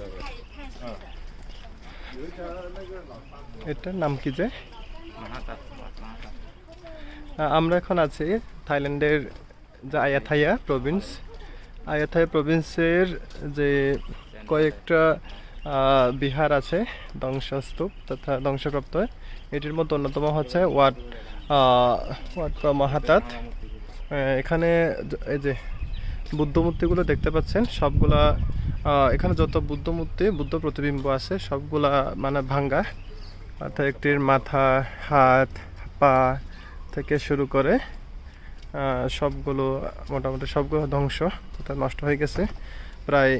যাবে। এটার নাম কি যে? আমরা এখন আছি থাইল্যান্ডের যে আয়াথাইয়া প্রভিন্স। আয়াথাইয়া প্রভিন্সের যে কয়েকটা বিহার আছে, ধ্বংসস্তূপ তথা ধ্বংসপ্রাপ্ত। এটির মধ্যে অন্যতম হচ্ছে ওয়াট ওয়াট মাহাতাত এখানে এই যে বুদ্ধ মূর্তিগুলো দেখতে পাচ্ছেন। সবগুলা এখানে যত বুদ্ধ মূর্তি বুদ্ধ প্রতিবিম্ব আছে, সবগুলা মানে ভাঙ্গা। অর্থাৎ একটির মাথা, হাত, পা থেকে শুরু করে সবগুলো মোটামুটি সবগুলো ধ্বংস অর্থাৎ নষ্ট হয়ে গেছে। প্রায়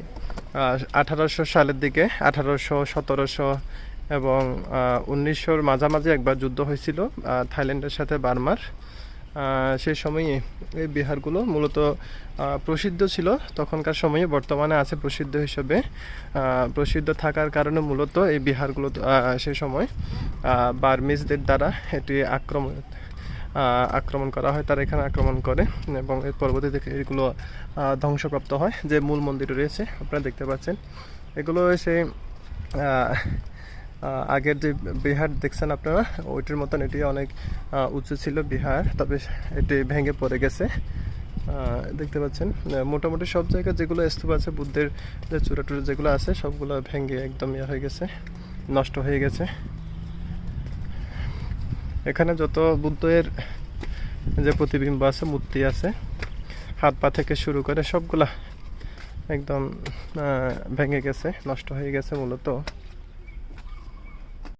আঠারোশো সালের দিকে, আঠারোশো সতেরোশো এবং উনিশশোর মাঝামাঝি একবার যুদ্ধ হয়েছিল থাইল্যান্ডের সাথে বার্মার। সেই সময়ে এই বিহারগুলো মূলত প্রসিদ্ধ ছিল। তখনকার সময়ে বর্তমানে আছে প্রসিদ্ধ হিসেবে। প্রসিদ্ধ থাকার কারণে মূলত এই বিহারগুলো সে সময় বার্মিজদের দ্বারা এটি আক্রমণ আক্রমণ করা হয়, তারা এখানে আক্রমণ করে এবং এর পরবর্তীতে এগুলো ধ্বংসপ্রাপ্ত হয়। যে মূল মন্দির রয়েছে, আপনারা দেখতে পাচ্ছেন। এগুলো সেই আগের যে বিহার দেখছেন আপনারা, ওইটির মতন এটি অনেক উঁচু ছিল বিহার, তবে এটি ভেঙে পড়ে গেছে। দেখতে পাচ্ছেন মোটামুটি সব জায়গায় যেগুলো স্তূপ আছে, বুদ্ধের যে চূড়া টুড়া যেগুলো আছে, সবগুলো ভেঙে একদম ইয়ে হয়ে গেছে, নষ্ট হয়ে গেছে। এখানে যত বুদ্ধের যে প্রতিবিম্ব আছে, মূর্তি আছে, হাত পা থেকে শুরু করে সবগুলা একদম ভেঙে গেছে, নষ্ট হয়ে গেছে মূলত।